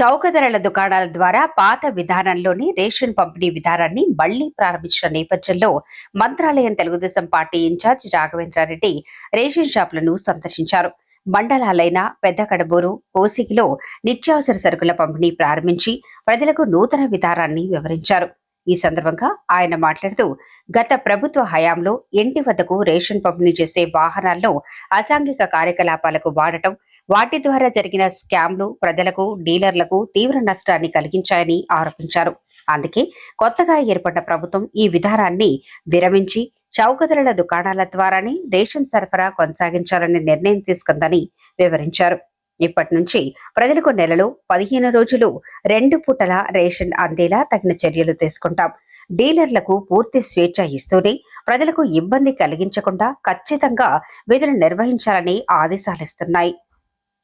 చౌక ధరల దుకాణాల ద్వారా పాత విధానంలోని రేషన్ పంపిణీ విధానాన్ని మళ్ళీ ప్రారంభించిన నేపథ్యంలో Mantralayam Telugu Desam party in charge Raghavendra Reddy ration షాపులను సందర్శించారు. మండలాలైన పెద్ద కడబూరు కోసిగిలో నిత్యావసర సరుకుల పంపిణీ ప్రారంభించి ప్రజలకు నూతన విధానాన్ని వివరించారు. ఈ సందర్భంగా ఆయన మాట్లాడుతూ గత ప్రభుత్వ హయాంలో ఇంటి వద్దకు రేషన్ పంపిణీ చేసే వాహనాల్లో అసాంఘిక కార్యకలాపాలకు వాడటం వాటి ద్వారా జరిగిన స్కామ్లు ప్రజలకు డీలర్లకు తీవ్ర నష్టాన్ని కలిగించాయని ఆరోపించారు. అందుకే కొత్తగా ఏర్పడ్డ ప్రభుత్వం ఈ విధానాన్ని విరమించి చౌకధరల దుకాణాల ద్వారానే రేషన్ సరఫరా కొనసాగించాలనే నిర్ణయం తీసుకుందని వివరించారు. ఇప్పటి నుంచి ప్రజలకు నెలలో పదిహేను రోజులు రెండు పూటల రేషన్ అందేలా తగిన చర్యలు తీసుకుంటాం. డీలర్లకు పూర్తి స్వేచ్ఛ ఇస్తూనే ప్రజలకు ఇబ్బంది కలిగించకుండా ఖచ్చితంగా విధులు నిర్వహించాలని ఆదేశాలిస్తున్నాయి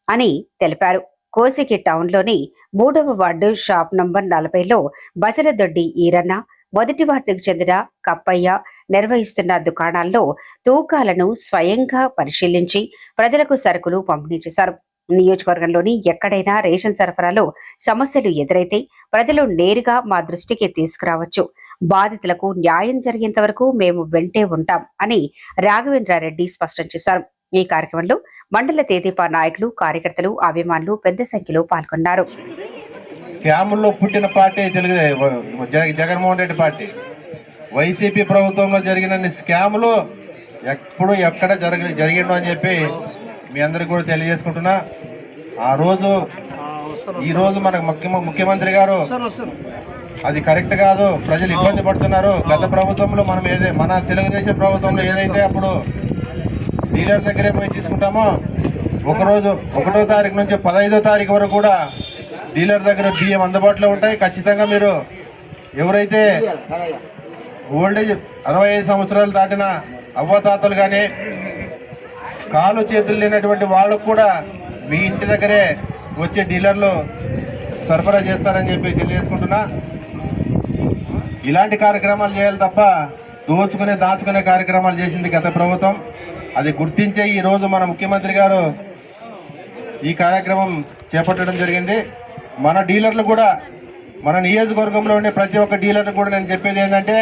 అని తెలిపారు. కోసికి టౌన్లోని మూడవ వార్డు షాప్ నంబర్ నలభైలో బసలదొడ్డి ఈరన్న మొదటి వార్డుకు చెందిన కప్పయ్య నిర్వహిస్తున్న దుకాణాల్లో తూకాలను స్వయంగా పరిశీలించి ప్రజలకు సరుకులు పంపిణీ చేశారు. నియోజకవర్గంలోని ఎక్కడైనా రేషన్ సరఫరాలో సమస్యలు ఎదురైతే ప్రజలు నేరుగా మా దృష్టికి తీసుకురావచ్చు. బాధితులకు న్యాయం జరిగేంత వరకు మేము వెంటే ఉంటాం అని రాఘవేంద్రారెడ్డి స్పష్టం చేశారు. ఈ కార్యక్రమంలో మండల తేదీపా నాయకులు కార్యకర్తలు అభిమానులు పెద్ద సంఖ్యలో పాల్గొన్నారు. స్కాముల్లో పుట్టిన పార్టీ తెలుగు జగ- జగన్మోహన్ రెడ్డి పార్టీ. వైసీపీ ప్రభుత్వంలో జరిగిన స్కాములు ఎప్పుడు ఎక్కడ జరగ జరిగిండు అని చెప్పి మీ అందరికి కూడా తెలియజేసుకుంటున్నా. ఆ రోజు ఈ రోజు మనకు ముఖ్య ముఖ్యమంత్రి గారు అది కరెక్ట్ కాదు. ప్రజలు ఇబ్బంది పడుతున్నారు. గత ప్రభుత్వంలో మనం ఏదే మన తెలుగుదేశం ప్రభుత్వంలో ఏదైతే అప్పుడు డీలర్ దగ్గరే పోయి తీసుకుంటామో ఒకరోజు ఒకటో తారీఖు నుంచి పదహైదో తారీఖు వరకు కూడా డీలర్ దగ్గర బియ్యం అందుబాటులో ఉంటాయి. ఖచ్చితంగా మీరు ఎవరైతే ఓల్డేజ్ అరవై ఐదు సంవత్సరాలు దాటిన అవ్వతాతలు కానీ కాలు చేతులు లేనటువంటి వాళ్ళకు కూడా మీ ఇంటి దగ్గరే వచ్చే డీలర్లు సరఫరా చేస్తారని చెప్పి తెలియజేసుకుంటున్నా. ఇలాంటి కార్యక్రమాలు చేయాలి తప్ప దోచుకునే దాచుకునే కార్యక్రమాలు చేసింది గత ప్రభుత్వం. అది గుర్తించే ఈరోజు మన ముఖ్యమంత్రి గారు ఈ కార్యక్రమం చేపట్టడం జరిగింది. మన డీలర్లు కూడా మన నియోజకవర్గంలో ఉండే ప్రతి ఒక్క డీలర్లు కూడా నేను చెప్పేది ఏంటంటే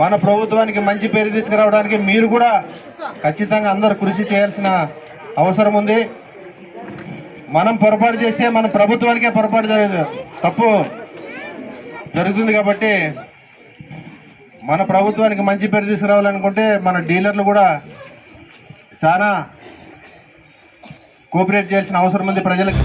మన ప్రభుత్వానికి మంచి పేరు తీసుకురావడానికి మీరు కూడా ఖచ్చితంగా అందరూ కృషి చేయాల్సిన అవసరం ఉంది. మనం పొరపాటు చేస్తే మన ప్రభుత్వానికే పొరపాటు జరగదు. తప్పు జరుగుతుంది కాబట్టి మన ప్రభుత్వానికి మంచి పేరు తీసుకురావాలనుకుంటే మన డీలర్లు కూడా చాలా కోఆపరేట్ చేయాల్సిన అవసరం ఉంది ప్రజలకు.